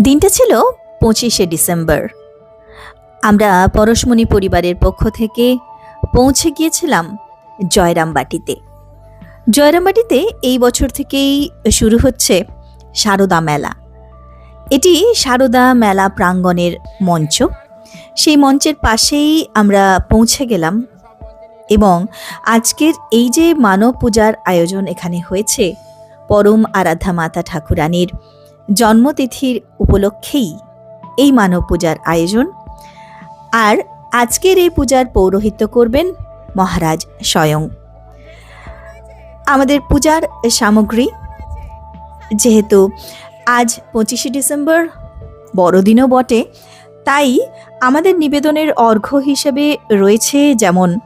দিনটা ছিল পঁচিশে ডিসেম্বর। আমরা পরশমণি পরিবারের পক্ষ থেকে পৌঁছে গিয়েছিলাম জয়রামবাটিতে। জয়রামবাটিতে এই বছর থেকেই শুরু হচ্ছে সারদা মেলা। এটি সারদা মেলা প্রাঙ্গণের মঞ্চ। সেই মঞ্চের পাশেই আমরা পৌঁছে গেলাম এবং আজকের এই যে মানব পূজার আয়োজন এখানে হয়েছে, পরম আরাধ্যা মাতা ঠাকুরানীর জন্মতিথির উপলক্ষেই এই মানব পূজার আয়োজন। আর আজকের এই পূজার পৌরোহিত্য করবেন মহারাজ স্বয়ং। আমাদের পূজার সামগ্রী, যেহেতু আজ পঁচিশে ডিসেম্বর, বড়দিনও বটে, তাই আমাদের নিবেদনের অর্ঘ্য হিসেবে রয়েছে যেমন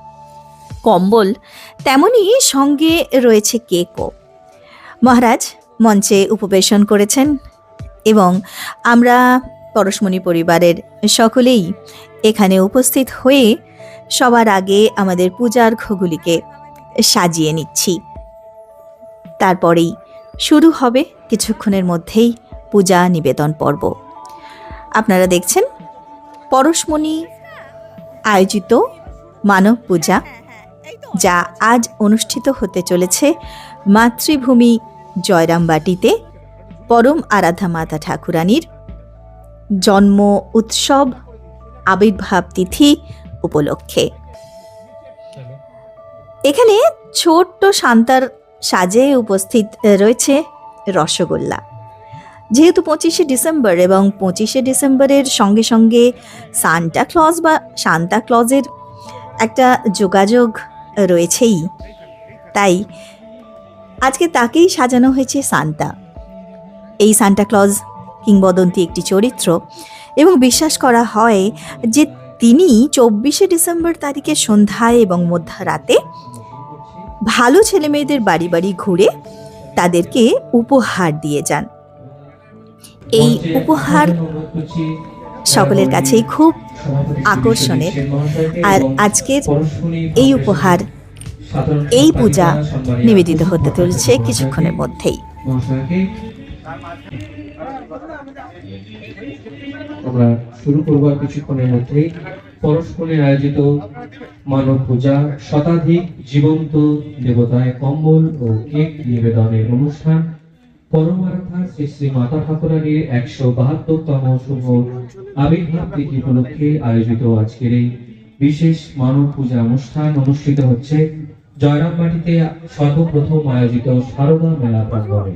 কম্বল তেমনই সঙ্গে রয়েছে কেকও। মহারাজ মঞ্চে উপবেশন করেছেন। এবং আমরা পরশমণি পরিবারের সকলেই এখানে উপস্থিত হয়ে সবার আগে আমাদের পূজার ঘগুলিকে সাজিয়ে নিচ্ছি। তারপরেই শুরু হবে কিছুক্ষণের মধ্যেই পূজা নিবেদন পর্ব। আপনারা দেখছেন পরশমণি আয়োজিত মানব পূজা, যা আজ অনুষ্ঠিত হতে চলেছে মাতৃভূমি জয়রামবাটিতে। পরম আরাধ্যা মাতা ঠাকুরানীর জন্ম উৎসব আবির্ভাব তিথি উপলক্ষে। এখানে ছোট্ট শান্তার সাজে উপস্থিত রয়েছে রসগোল্লা। যেহেতু পঁচিশে ডিসেম্বর এবং পঁচিশে ডিসেম্বরের সঙ্গে সঙ্গে সান্টা ক্লজ বা সান্তা ক্লজের একটা যোগাযোগ রয়েছেই। তাই আজকে তাকেই সাজানো হয়েছে সান্তা। এই সান্টা ক্লজ কিংবদন্তি একটি চরিত্র এবং বিশ্বাস করা হয় যে তিনি চব্বিশে ডিসেম্বর তারিখে সন্ধ্যায় এবং মধ্যরাতে ভালো ছেলেমেয়েদের বাড়ি বাড়ি ঘুরে তাদেরকে উপহার দিয়ে যান। এই উপহার সকলের কাছেই খুব আকর্ষণের। আর আজকের এই উপহার এই পূজা নিবেদিত হতে চলেছে কিছুক্ষণের মধ্যেই। আমরা শুরু করব কিছুক্ষণের মধ্যেই পরস্পরে আয়োজিত মানব পূজা শতাধিক জীবন্ত দেবতায় কম্বল ও কেক নিবেদনের অনুষ্ঠান শ্রী শ্রী মাতা ঠাকুরানীর একশো বাহাত্তরতম শুভ আবির্ভাব তিথি উপলক্ষে আয়োজিত আজকের এই বিশেষ মানব পূজা অনুষ্ঠান অনুষ্ঠিত হচ্ছে জয়রামবাটিতে সর্বপ্রথম আয়োজিত সারদা মেলা প্রাঙ্গণে।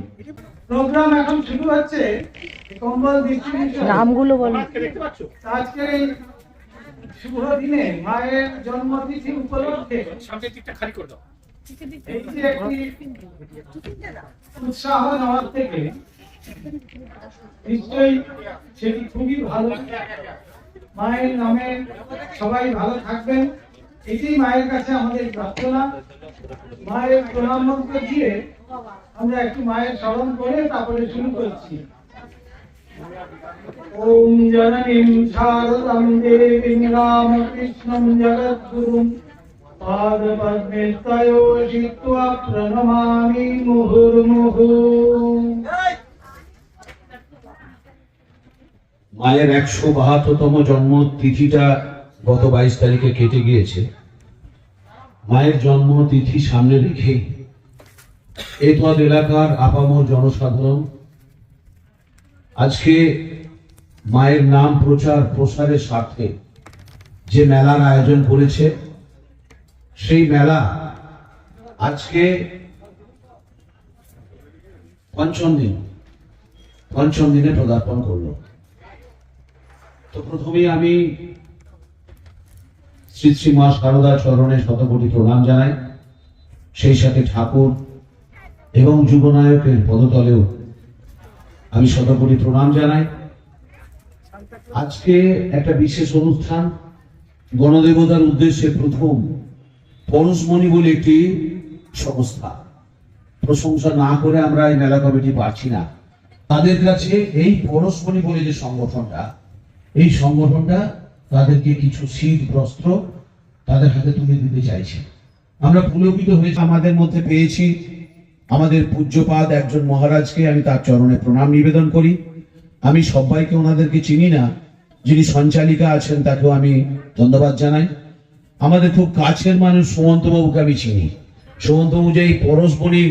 প্রোগ্রাম এখন শুরু হচ্ছে কম্বল ডিস্ট্রিবিউশন নামগুলো বলো আজকের এই শুভ দিনে মায়ের জন্মতিথি উপলক্ষে এই যে একটি উৎসাহ নেওয়ার থেকে নিশ্চয়ই সেটি খুবই ভালো। মায়ের নামে সবাই ভালো থাকবেন। এটাই মায়ের কাছে আমাদের প্রার্থনা। মায়ের প্রণাম মন্ত্র দিয়ে আমরা একটু মায়ের স্মরণ করে তারপরে শুরু করছি। ওম জননীম শারদাম দেবীং রামকৃষ্ণম জগদ্গুরুম। পাদপদ্মে তয়োষিত্বা প্রণমামি মুহুর্মুহু। মায়ের একশো বাহাত্তরতম জন্ম তিথিটা গত বাইশ তারিখে কেটে গিয়েছে। মায়ের জন্ম তিথি সামনে রেখেই এতদ এলাকার আপামর জনসাধারণ। আজকে মায়ের নাম প্রচার প্রসারের স্বার্থে যে মেলার আয়োজন করেছে, সেই মেলা আজকে পঞ্চম দিন, পঞ্চম দিনে পদার্পণ করল। তো প্রথমেই আমি শ্রী শ্রী মা সারদা চরণে শতকোটি প্রণাম জানাই। সেই সাথে ঠাকুর এবং যুবনায়কের পদতলেও আমি শতকোটি প্রণাম জানাই। আজকে একটা বিশেষ অনুষ্ঠান, গণদেবতার উদ্দেশ্যে প্রথম পরশমণি বলে একটি সংস্থা। প্রশংসা না করে আমরা এই মেলা কমিটি পারছি না। তাদের কাছে এই পরশমণি বলে যে সংগঠনটা, এই সংগঠনটা তাদেরকে কিছু শীত বস্ত্র তাদের হাতে তুলে দিতে চাইছে। আমরা পুলকিত হয়েছে আমাদের মধ্যে পেয়েছি আমাদের পূজ্যপাদ একজন মহারাজকে আমি তার চরণে প্রণাম নিবেদন করি। আমি সবাইকে ওনাদেরকে চিনি না, যিনি সঞ্চালিকা আছেন তাকেও আমি ধন্যবাদ জানাই। আমাদের খুব কাছের মানুষ সুমন্ত বাবুকে আমি চিনি। সুমন্ত বাবু যে এই পরশমণি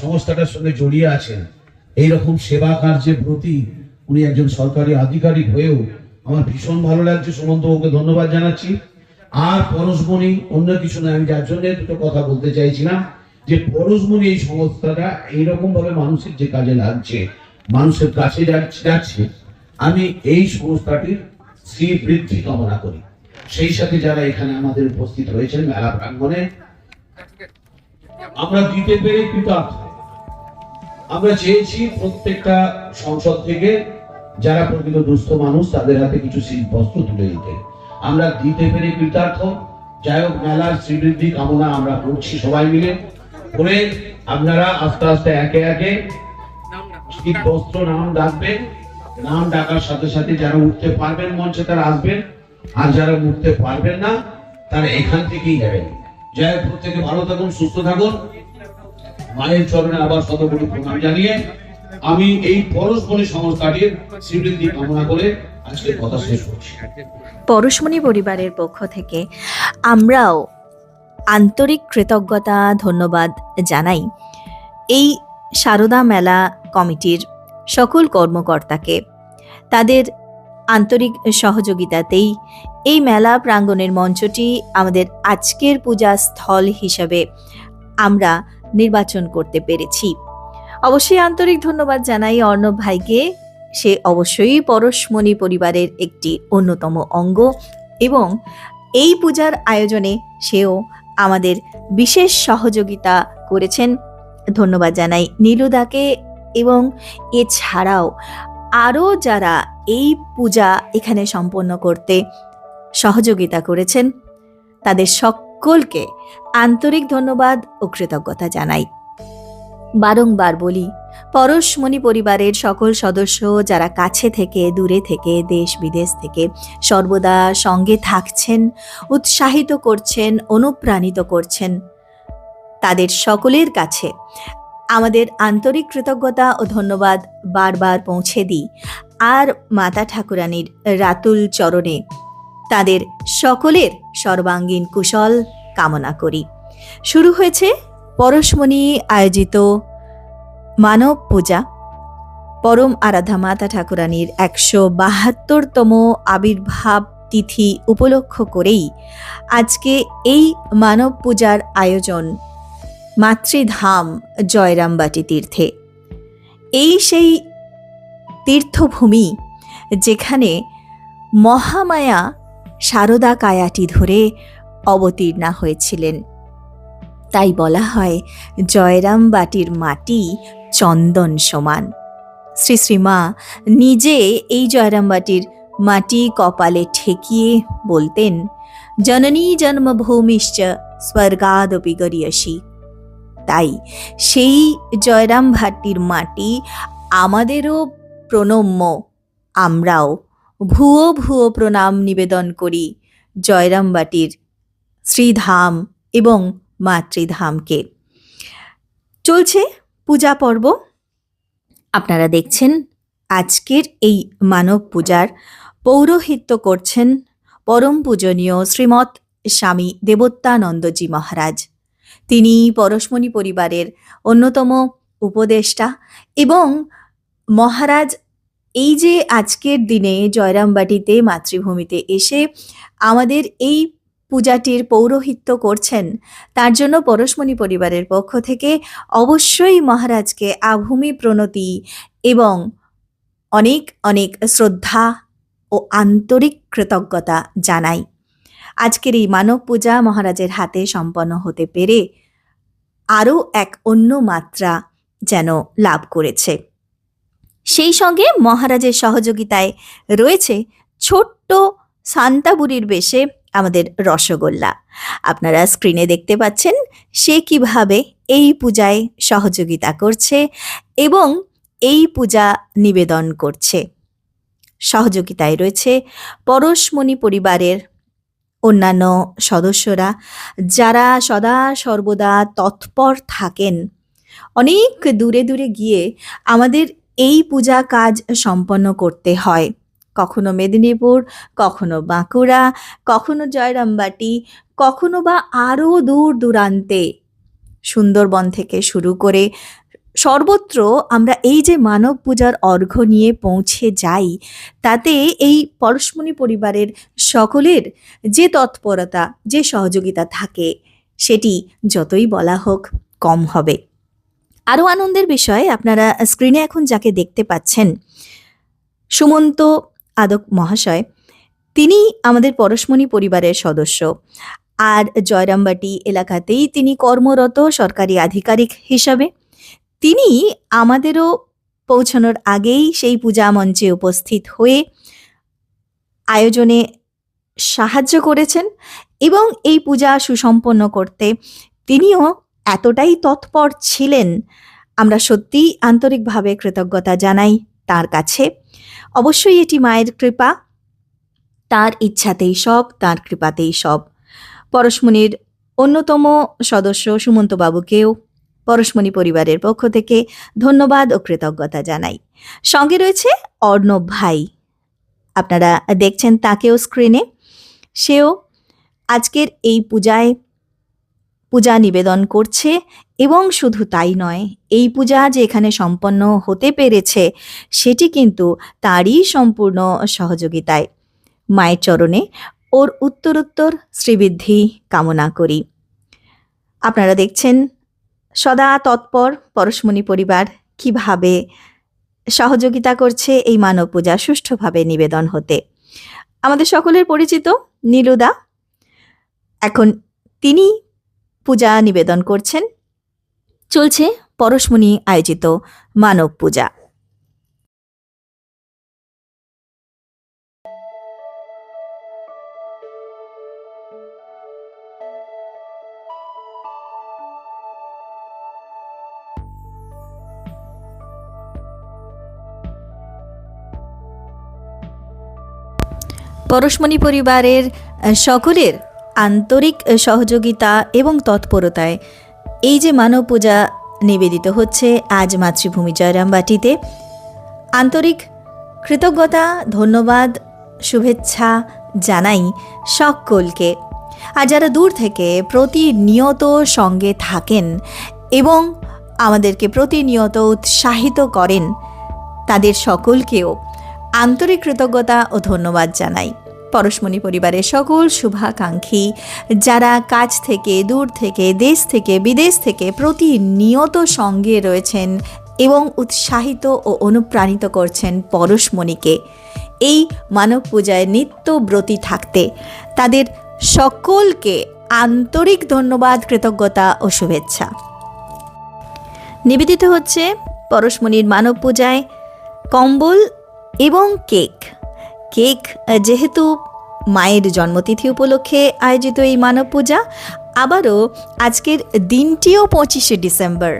সংস্থাটার সঙ্গে জড়িয়ে আছেন, এইরকম সেবা কার্যে প্রতি উনি একজন সরকারি আধিকারিক হয়েও আমার ভীষণ ভালো লাগছে। সুমন্ত বাবুকে ধন্যবাদ জানাচ্ছি। আর পরশমণি অন্য কিছু নয়, আমি যার জন্য দুটো কথা বলতে চাইছিলাম। যে পরশমণি এই সংস্থাটা এইরকম ভাবে মানুষের যে কাজে লাগছে, মানুষের কাছে যাচ্ছে, আমি এই সংস্থাটির শ্রী বৃদ্ধি কামনা করি। সেই সাথে যারা এখানে আমাদের উপস্থিত হয়েছেন মেলা প্রাঙ্গণে, আমরা দিতে পেরে কৃতার্থ আমরা চেয়েছি প্রত্যেকটা সংসদ থেকে যারা প্রকৃত দুস্থ মানুষ, তাদের হাতে কিছু শীত বস্ত্র তুলে দিতে। আমরা দিতে পেরে কৃতার্থ। যাই হোক, মেলার শ্রীবৃদ্ধি কামনা আমরা করছি সবাই মিলে। করে আপনারা আস্তে আস্তে একে একে বস্ত্র নাম ডাকবেন নাম ডাকার সাথে সাথে যারা উঠতে পারবেন মঞ্চে তারা আসবেন, আর যারা উঠতে পারবেন না, তারা এখান থেকেই যাবেন। যাই হোক প্রত্যেকে ভালো থাকুন, সুস্থ থাকুন। মায়ের চরণে আবার শতকোটি প্রণাম জানিয়ে আমি এই পরশমণি সংস্থাটির শ্রীবৃদ্ধি কামনা করে আজকের কথা শেষ করছি। পরশমণি পরিবারের পক্ষ থেকে আমরাও আন্তরিক কৃতজ্ঞতা, ধন্যবাদ জানাই। এই সারদা মেলা কমিটির সকল কর্মকর্তাকে। তাদের আন্তরিক সহযোগিতাতেই এই মেলা প্রাঙ্গণের মঞ্চটি আমাদের আজকের পূজা স্থল হিসাবে আমরা নির্বাচন করতে পেরেছি। অবশ্যই আন্তরিক ধন্যবাদ জানাই অর্ণব ভাইকে। সে অবশ্যই পরশমণি পরিবারের একটি অন্যতম অঙ্গ এবং এই পূজার আয়োজনে সেও আমাদের বিশেষ সহযোগিতা করেছেন। ধন্যবাদ জানাই নীলুদাকে এবং এছাড়াও আরও যারা এই পূজা এখানে সম্পন্ন করতে সহযোগিতা করেছেন, তাদের সকলকে আন্তরিক ধন্যবাদ ও কৃতজ্ঞতা জানাই। বারংবার বলি পরশমণি পরিবারের সকল সদস্য যারা কাছে থেকে, দূরে থেকে, দেশ বিদেশ থেকে সর্বদা সঙ্গে থাকছেন, উৎসাহিত করছেন, অনুপ্রাণিত করছেন তাদের সকলের কাছে। আমাদের আন্তরিক কৃতজ্ঞতা ও ধন্যবাদ বারবার পৌঁছে দিই। আর মাতা ঠাকুরানীর রাতুল চরণে তাদের সকলের সর্বাঙ্গীন কুশল কামনা করি। শুরু হয়েছে পরশমণি আয়োজিত মানব পূজা, পরম আরাধা মাতা ঠাকুরানীর একশো বাহাত্তরতম আবির্ভাব তিথি উপলক্ষ করেই আজকে এই মানব পূজার আয়োজন মাতৃধাম জয়রামবাটি তীর্থে। এই সেই তীর্থভূমি যেখানে মহামায়া সারদা কায়াটি ধরে অবতীর্ণা হয়েছিলেন। তাই বলা হয় জয়রাম বাটির মাটি চন্দন সমান। শ্রী শ্রীমা নিজে এই জয়রাম বাটির মাটি কপালে ঠেকিয়ে বলতেন, জননী জন্মভূমিশ্চ স্বর্গাদপি গরিয়সী তাই সেই জয়রাম ভাটির মাটি আমাদেরও প্রণম্য। আমরাও ভুয়ো ভুয়ো প্রণাম নিবেদন করি জয়রাম বাটির শ্রীধাম এবং মাতৃধামকে। চলছে পূজা পর্ব। আপনারা দেখছেন আজকের এই মানব পূজার পৌরোহিত্য করছেন পরম পূজনীয় শ্রীমৎ স্বামী দেবত্যানন্দজি মহারাজ। তিনি পরশমণি পরিবারের অন্যতম উপদেষ্টা এবং মহারাজ এই যে আজকের দিনে জয়রামবাটিতে মাতৃভূমিতে এসে আমাদের এই পূজাটির পৌরোহিত্য করছেন। তার জন্য পরশমণি পরিবারের পক্ষ থেকে অবশ্যই মহারাজকে আভূমি প্রণতি এবং অনেক অনেক শ্রদ্ধা ও আন্তরিক কৃতজ্ঞতা জানাই। আজকের এই মানব পূজা মহারাজের হাতে সম্পন্ন হতে পেরে আরও এক অন্য মাত্রা যেন লাভ করেছে। সেই সঙ্গে মহারাজের সহযোগিতায় রয়েছে ছোট্ট সান্তাবুরির বেশে আমাদের রসগোল্লা। আপনারা স্ক্রিনে দেখতে পাচ্ছেন সে কীভাবে এই পূজায় সহযোগিতা করছে এবং এই পূজা নিবেদন করছে। সহযোগিতায় রয়েছে পরশমণি পরিবারের অন্যান্য সদস্যরা যারা সদা সর্বদা তৎপর থাকেন। অনেক দূরে দূরে গিয়ে আমাদের এই পূজা কাজ সম্পন্ন করতে হয়। কখনো মেদিনীপুর, কখনো বাঁকুড়া, কখনো জয়রামবাটি, কখনো বা আরও দূর দূরান্তে সুন্দরবন থেকে শুরু করে সর্বত্র আমরা এই যে মানব পূজার অর্ঘ্য নিয়ে পৌঁছে যাই, তাতে এই পরশমণি পরিবারের সকলের যে তৎপরতা, যে সহযোগিতা থাকে, সেটি যতই বলা হোক কম হবে। আরও আনন্দের বিষয়, আপনারা স্ক্রিনে এখন যাকে দেখতে পাচ্ছেন, সুমন্ত আদক মহাশয়, তিনি আমাদের পরশমণি পরিবারের সদস্য। আর জয়রামবাটি এলাকাতেই তিনি কর্মরত সরকারি আধিকারিক হিসাবে। তিনি আমাদেরও পৌঁছানোর আগেই সেই পূজা মঞ্চে উপস্থিত হয়ে আয়োজনে সাহায্য করেছেন এবং এই পূজা সুসম্পন্ন করতে তিনিও এতটাই তৎপর ছিলেন। আমরা সত্যিই আন্তরিকভাবে কৃতজ্ঞতা জানাই তার কাছে। অবশ্যই এটি মায়ের কৃপা। তার ইচ্ছাতেই সব, তার কৃপাতেই সব। পরশমণির অন্যতম সদস্য সুমন্তবাবুকেও পরশমণি পরিবারের পক্ষ থেকে ধন্যবাদ ও কৃতজ্ঞতা জানাই। সঙ্গে রয়েছে অর্ণব ভাই। আপনারা দেখছেন তাকেও স্ক্রিনে। সেও আজকের এই পূজায় পূজা নিবেদন করছে এবং শুধু তাই নয়, এই পূজা যে এখানে সম্পন্ন হতে পেরেছে, সেটি কিন্তু তারই সম্পূর্ণ সহযোগিতায়। মায়ের চরণে ওর উত্তরোত্তর শ্রীবৃদ্ধি কামনা করি। আপনারা দেখছেন সদা তৎপর পরশমণি পরিবার কীভাবে সহযোগিতা করছে এই মানব পূজা সুষ্ঠুভাবে নিবেদন হতে। আমাদের সকলের পরিচিত নীলুদা। এখন তিনি পূজা নিবেদন করছেন। চলছে পরশমণি আয়োজিত মানব পূজা। পরশমণি পরিবারের সকলের আন্তরিক সহযোগিতা এবং তৎপরতায়। এই যে মানব পূজা নিবেদিত হচ্ছে আজ মাতৃভূমি জয়রামবাটিতে। আন্তরিক কৃতজ্ঞতা, ধন্যবাদ, শুভেচ্ছা জানাই সকলকে। আর যারা দূর থেকে প্রতিনিয়ত সঙ্গে থাকেন এবং আমাদেরকে প্রতিনিয়ত উৎসাহিত করেন, তাদের সকলকেও আন্তরিক কৃতজ্ঞতা ও ধন্যবাদ জানাই। পরশমণি পরিবারের সকল শুভাকাঙ্ক্ষী, যারা কাজ থেকে, দূর থেকে, দেশ থেকে, বিদেশ থেকে প্রতিনিয়ত সঙ্গে রয়েছেন এবং উৎসাহিত ও অনুপ্রাণিত করছেন পরশমণিকে। এই মানব পূজায় নিত্যব্রতী থাকতে তাদের সকলকে আন্তরিক ধন্যবাদ, কৃতজ্ঞতা ও শুভেচ্ছা। নিবেদিত হচ্ছে পরশমণির মানব পূজায় কম্বল এবং কেক। কেক যেহেতু মায়ের জন্মতিথি উপলক্ষে আয়োজিত এই মানব পূজা, আবারও আজকের দিনটিও পঁচিশে ডিসেম্বর।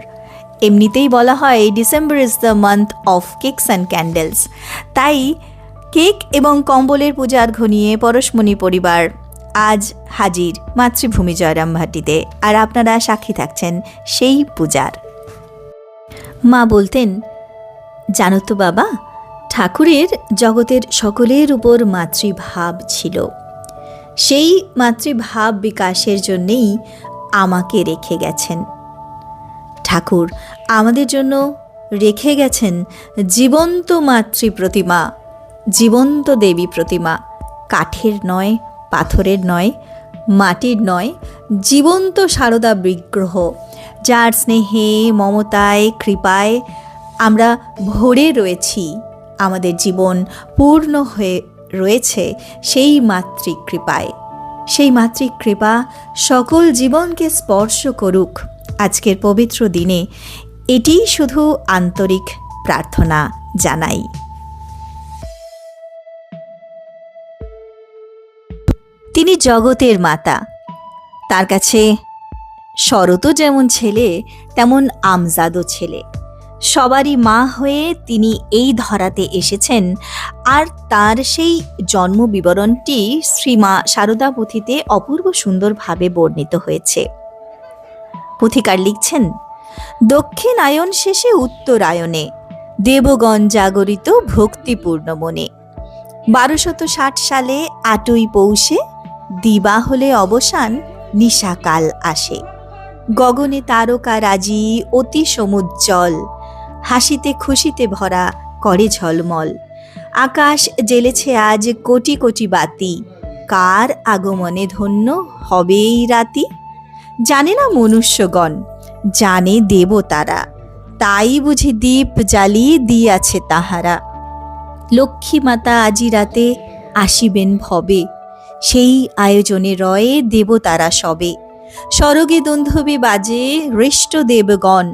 এমনিতেই বলা হয় December is the month of cakes and candles তাই কেক এবং কম্বলের পূজার ঘনিয়ে পরশমণি পরিবার আজ হাজির মাতৃভূমি জয়রামভাটিতে। আর আপনারা সাক্ষী থাকছেন সেই পূজার। মা বলতেন, জানো তো বাবা ঠাকুরের জগতের সকলের উপর মাতৃভাব ছিল। সেই মাতৃভাব বিকাশের জন্যেই আমাকে রেখে গেছেন। ঠাকুর আমাদের জন্য রেখে গেছেন জীবন্ত মাতৃ প্রতিমা জীবন্ত দেবী প্রতিমা, কাঠের নয়, পাথরের নয়, মাটির নয়, জীবন্ত সারদা বিগ্রহ, যার স্নেহে, মমতায়, কৃপায় আমরা ভরে রয়েছি। আমাদের জীবন পূর্ণ হয়ে রয়েছে সেই মাতৃকৃপায় সেই মাতৃকৃপা সকল জীবনকে স্পর্শ করুক আজকের পবিত্র দিনে। এটি শুধু আন্তরিক প্রার্থনা জানাই। তিনি জগতের মাতা। তার কাছে শরতও যেমন ছেলে, তেমন আমজাদও ছেলে। সবারই মা হয়ে তিনি এই ধরাতে এসেছেন। আর তার সেই জন্ম বিবরণটি শ্রীমা সারদা পুঁথিতে অপূর্ব সুন্দরভাবে বর্ণিত হয়েছে। পুথিকার লিখছেন, দক্ষিণায়ন শেষে উত্তরায়ণে, দেবগণ জাগরিত ভক্তিপূর্ণ মনে। বারোশত ষাট সালে আটই পৌষে দিবা হলে অবসান, নিশাকাল আসে। গগনে তারকা রাজি, অতি সমুজ্জ্বল হাসিতে খুশিতে ভরা করে ঝলমল। আকাশ জ্বেলেছে আজ কোটি কোটি বাতি। কার আগমনে ধন্য হবে এই রাতি? জানে না মনুষ্যগণ, জানে দেবতারা। তাই বুঝি দীপ জ্বালিয়ে দিয়াছে তাহারা। লক্ষ্মী মাতা আজি রাতে আসিবেন ভবে। সেই আয়োজনে রয়ে দেবতারা সবে। স্বরগে দন্ধবে বাজে হৃষ্ট দেবগণ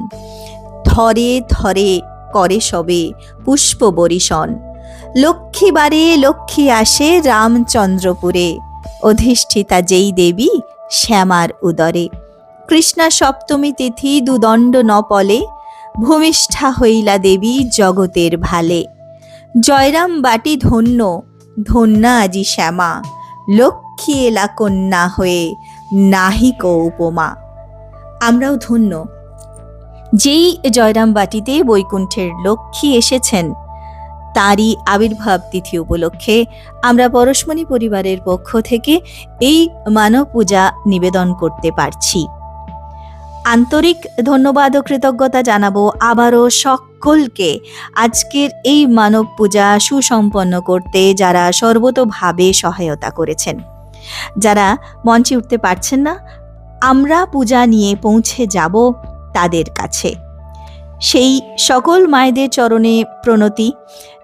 থরে ধরে করে সবে পুষ্প বরিশন। লক্ষ্মী বারে লক্ষ্মী আসে রামচন্দ্রপুরে। অধিষ্ঠিতা যেই দেবী শ্যামার উদরে। কৃষ্ণা সপ্তমী তিথি দুদণ্ড নপলে, ভূমিষ্ঠা হইলা দেবী জগতের ভালে। জয়রাম বাটি ধন্য, ধন্যা আজি শ্যামা। লক্ষ্মী এলা কন্যা হয়ে নাহিক উপমা। আমরাও ধন্য। যেই জয়রাম বাটিতে বৈকুণ্ঠের লক্ষ্মী এসেছেন, তারই আবির্ভাব তিথি উপলক্ষে আমরা পরশমণি পরিবারের পক্ষ থেকে এই মানব পূজা নিবেদন করতে পারছি। আন্তরিক ধন্যবাদ ও কৃতজ্ঞতা জানাব আবারও সকলকে আজকের এই মানব পূজা সুসম্পন্ন করতে যারা সর্বতোভাবে সহায়তা করেছেন। যারা মঞ্চে উঠতে পারছেন না, আমরা পূজা নিয়ে পৌঁছে যাব তাদের কাছে। সেই সকল মায়েদের চরণে প্রণতি,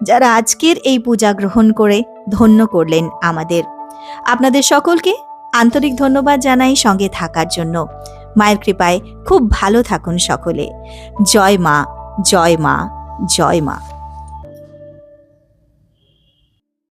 যারা আজকের এই পূজা গ্রহণ করে ধন্য করলেন আমাদের। আপনাদের সকলকে আন্তরিক ধন্যবাদ জানাই সঙ্গে থাকার জন্য। মায়ের কৃপায় খুব ভালো থাকুন সকলে। জয় মা জয় মা জয় মা।